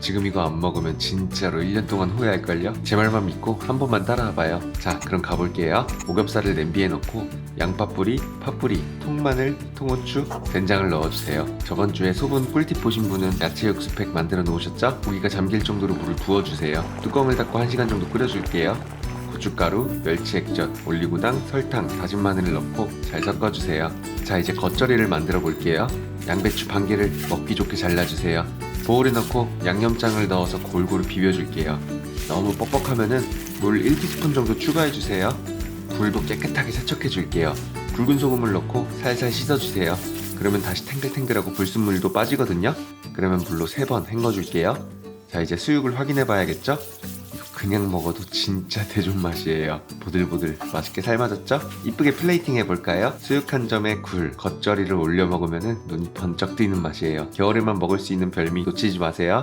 지금 이거 안 먹으면 진짜로 1년 동안 후회할걸요? 제 말만 믿고 한 번만 따라와봐요. 자, 그럼 가볼게요. 오겹살을 냄비에 넣고 양파 뿌리, 파뿌리, 통마늘, 통후추, 된장을 넣어주세요. 저번 주에 소분 꿀팁 보신 분은 야채 육수팩 만들어 놓으셨죠? 고기가 잠길 정도로 물을 부어주세요. 뚜껑을 닫고 1시간 정도 끓여줄게요. 고춧가루, 멸치 액젓, 올리고당, 설탕, 다진 마늘을 넣고 잘 섞어주세요. 자 이제 겉절이를 만들어 볼게요. 양배추 반 개를 먹기 좋게 잘라주세요. 보울에 넣고 양념장을 넣어서 골고루 비벼줄게요. 너무 뻑뻑하면은 물 1티스푼 정도 추가해주세요. 불도 깨끗하게 세척해줄게요. 굵은 소금을 넣고 살살 씻어주세요. 그러면 다시 탱글탱글하고 불순물도 빠지거든요. 그러면 불로 3번 헹궈줄게요. 자 이제 수육을 확인해 봐야겠죠? 그냥 먹어도 진짜 대존 맛이에요. 보들보들 맛있게 삶아졌죠? 이쁘게 플레이팅 해볼까요? 수육 한 점에 굴, 겉절이를 올려 먹으면 눈이 번쩍 뜨이는 맛이에요. 겨울에만 먹을 수 있는 별미 놓치지 마세요.